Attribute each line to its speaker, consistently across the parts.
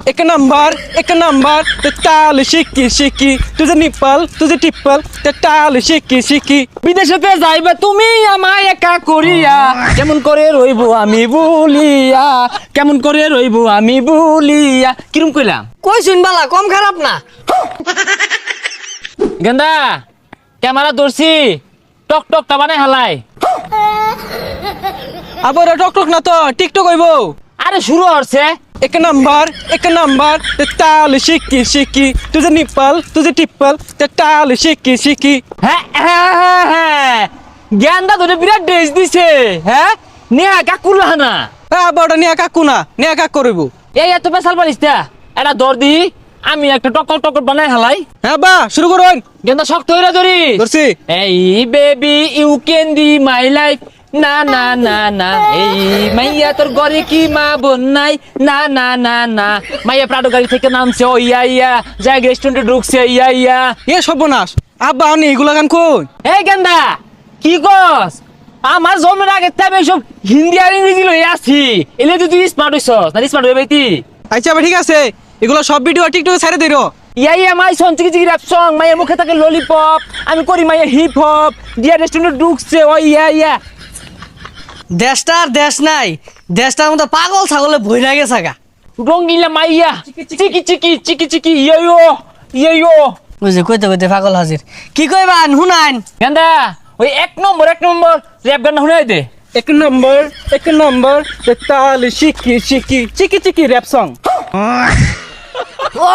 Speaker 1: एक नंबर एक नंबर ते टाल शिकी शिकी तुझे निप्पल तुझे टिप्पल ते टाल শিকি শিকি বিদেশেতে যাইবে তুমি আমায় একা করিয়া কেমন করে রইব আমি বলিয়া কেমন করে রইব আমি বলিয়া কিরম কইলাম
Speaker 2: কই শুন বালা কম খারাপ না
Speaker 3: গেন্দা ক্যামেরা ধরছি টক টকটা বানাই হালাই
Speaker 1: আবার টক টক না তো টিকটক হইব
Speaker 3: আরে শুরু হচ্ছে
Speaker 1: एक नंबर एक नंबर ते टाल शिकी शिकी तुझे निप्पल तुझे टिप्पल ते टाल शिकी शिकी
Speaker 3: হ্যাঁ হ্যাঁ হ্যাঁ হ্যাঁ গেন্দা ধরে বিরাট ড্রেস দিছে হ্যাঁ নেহা কাকুলা না
Speaker 1: আবার নিয়া কাকু না নিয়া কাক করব
Speaker 3: এই এত পেশাল পারিস তা এটা দর দি আমি একটা টকর টকর বানাই হালাই
Speaker 1: হ্যাঁ বা শুরু করুন
Speaker 3: গেন্দা শক্ত হইরা ধরি
Speaker 1: ধরছি
Speaker 3: এই baby you can the my life না না না না। এই মাইয়া তোর ঘরে কি মা বোন নাই? না না না না। মাইয়া প্রাডো গাড়ি থেকে নামছে ও ইয়া ইয়া। যাই রেস্টুরেন্টে ঢুকছে ইয়া ইয়া।
Speaker 1: এ সর্বনাশ। আব্বা আমি এগুলা গান কোন
Speaker 3: এই গেন্দা কি কস? আমার জন্মের আগে তাই সব হিন্দি আর ইংরেজি লই আছি এলে তুই স্মার্ট হইছস না স্মার্ট হয়ে বাইতি
Speaker 1: আচ্ছা আবার ঠিক আছে। এগুলো সব ভিডিও টিকটকে ছেড়ে দিল
Speaker 3: ইয়া ইয়া মাই সন চিকি চিকি র্যাপ সং মায়ের মুখে থাকে ললিপপ আমি করি মাইয়া হিপ হপ দিয়া রেস্টুরেন্টে ঢুকছে ও ইয়া ইয়া।
Speaker 2: দেশটা আর দেশ নাই। দেশটার মতো পাগল ছাগলে ভইরা লাগে ছাগা।
Speaker 3: রঙিলা মাইয়া। চিকি চিকি চিকি চিকি ইয়ো ইয়ো
Speaker 2: বুঝে কইতে কইতে পাগল হাজির। কি কইবান শুনাইন
Speaker 3: গেন্দা ওই এক নম্বর এক নম্বর র্যাপ গান শুনাই দে
Speaker 1: এক নম্বর এক নম্বর তাল শিকি শিকি চিকি চিকি র্যাপ সং।
Speaker 2: ও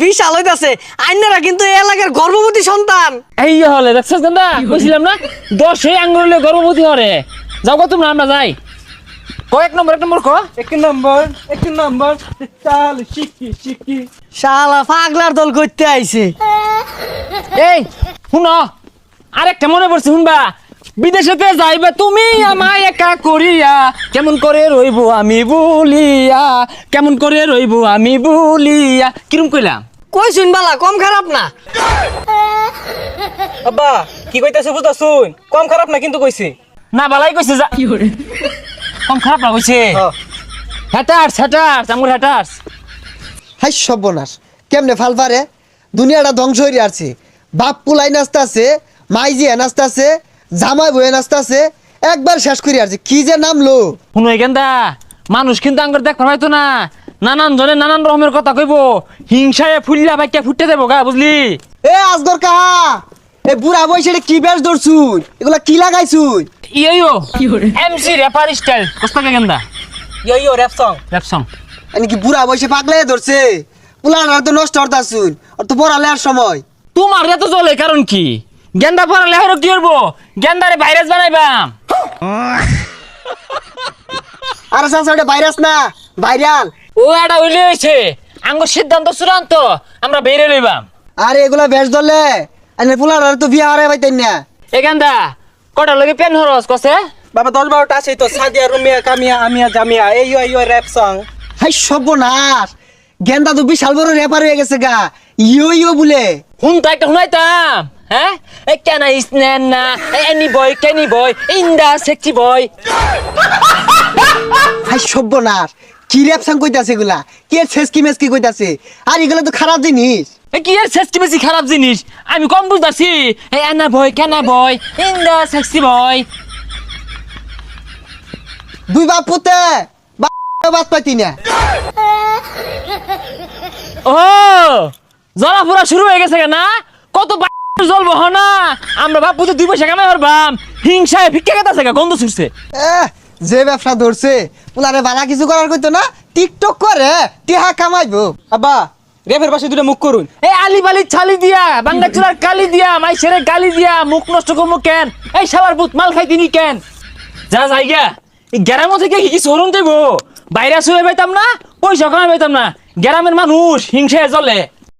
Speaker 2: বিশাল হইতাছে। আইনারা কিন্তু এই এলাকার গর্ভবতী সন্তান।
Speaker 3: এই হলে দেখছস গেন্দা? কইছিলাম না? দশ সেই আঙ্গুলে গর্ভবতী হরে। যাও কত তুমি আমরা যাই। ক এক নম্বর এক নম্বর ক।
Speaker 1: এক নম্বর এক নম্বর। চাল শিকি শিকি
Speaker 2: শালা পাগলার দল করতে আইছে।
Speaker 3: এই শুনো আরেকটা মনে পড়ছে শুনবা? বিদেশেতে যাইবে তুমি আমায় একা করিয়া কেমন করে রইব আমি বলিয়া কেমন করে রইব আমি বলিয়া। কিরম কইলাম?
Speaker 2: কই শুনবালা কম খারাপ না?
Speaker 1: আব্বা কি কইতাছে বুঝা শুন কম খারাপ না কিন্তু কইছি।
Speaker 3: না বালাই কইছে যা। কি করে কম খারাপ না কইছে? হ্যাটার্স হ্যাটার্স আমার হ্যাটার্স
Speaker 4: হাই সর্বনাশ কেমনে ফাল পারে? দুনিয়াটা ধ্বংস হয়ে আছে বাপ পুলাই নাচতাছে মাই জিয়া নাচতাছে জামাই বয়ে নাচতাছে একবার শেষ করে আছে কি যে নাম নামলো
Speaker 3: শুনো গেন্দা মানুষ কিন্তু আঙ্গুর দেখ পাইতো না। নানান জনে নানান রকমের কথা কইব। হিংসায় ফুললা বাইকা ফুটতে দেবো গা বুঝলি?
Speaker 4: এ আজগর কাহা? এ বুড়া বয়সে কি বেশ ধরছুন এগুলা কি লাগাইছুন
Speaker 3: ইয়ো এমসি র্যাপার স্টাইল কোস্তা কে
Speaker 1: গেন্দা? Yo rap song
Speaker 3: rap song
Speaker 4: আমি কি বুড়া বসে পাগলে ধরছে? পুলান আর তো নষ্ট হতে আসুন আর তো পড়ালে আর সময়।
Speaker 3: তোমার রে তো চলে কারণ কি? গেন্দা পড়ালে আর কি করব গেন্দারে ভাইরাস বানাইবাম।
Speaker 4: আরে চাচা ওটা ভাইরাস না ভাইরাল
Speaker 3: ও এটা হইলে হইছে। আঙ্গুর সিদ্ধান্ত চূড়ান্ত আমরা বেরে লইবাম।
Speaker 4: আরে এগুলা ভেস ধরলে আর পুলার আর তো হারে ভাই তাই না।
Speaker 3: এ গেন্দা কটা লগে পেন হরস কসে?
Speaker 1: বাবা দশ বারোটা আছে তো সাদিয়া রুমিয়া কামিয়া আমিয়া জামিয়া এই ইউ র্যাপ সং
Speaker 4: হাই সর্বনাশ! গেন্দা তো বিশাল বড় র্যাপার হয়ে গেছে গা। ইউ ইউ বলে।
Speaker 3: হুন তো একটা শুনাইতাম হ্যাঁ? এই কেন স্নেন না এনি বয় কেনি বয় ইন্দা সেক্সি বয়।
Speaker 4: হাই সর্বনাশ! কি র্যাপ সং কইতাছে এগুলা? কে শেষ কি কইতাছে? আর এগুলা তো খারাপ জিনিস।
Speaker 3: কি এর সেক্সি বেশি খারাপ জিনিস? আমি কম বুঝতাছি। এ এনা বয় কেনা বয় ইন্দা সেক্সি বয়
Speaker 4: দুই বাপ পুতে বাদ পাইতি না।
Speaker 3: ও জলা পুরা শুরু হয়ে গেছে না কত জল হ না আমরা বাপু তো দুই পয়সা কামাই পারবাম হিংসায় ভিক্ষা কেতাছে গা গন্ধ ছুটছে।
Speaker 4: যে ব্যবসা ধরছে পুলারে বালা কিছু করার কইতো না টিকটক করে টিহা কামাইবো।
Speaker 1: আব্বা রেপের পাশে দুটো মুখ করুন।
Speaker 3: এই আলি বালি ছালি দিয়া বাংলা চুলার কালি দিয়া মাই সেরে গালি দিয়া মুখ নষ্ট করব কেন? এই সাবার বুত মাল খাই তিনি কেন? যা যাই গা এই গ্রাম থেকে কি কিছু হরণ দেবো? বাইরে শুয়ে পাইতাম না, পয়সা সকালে পেতাম না। গ্রামের মানুষ হিংসায় জ্বলে।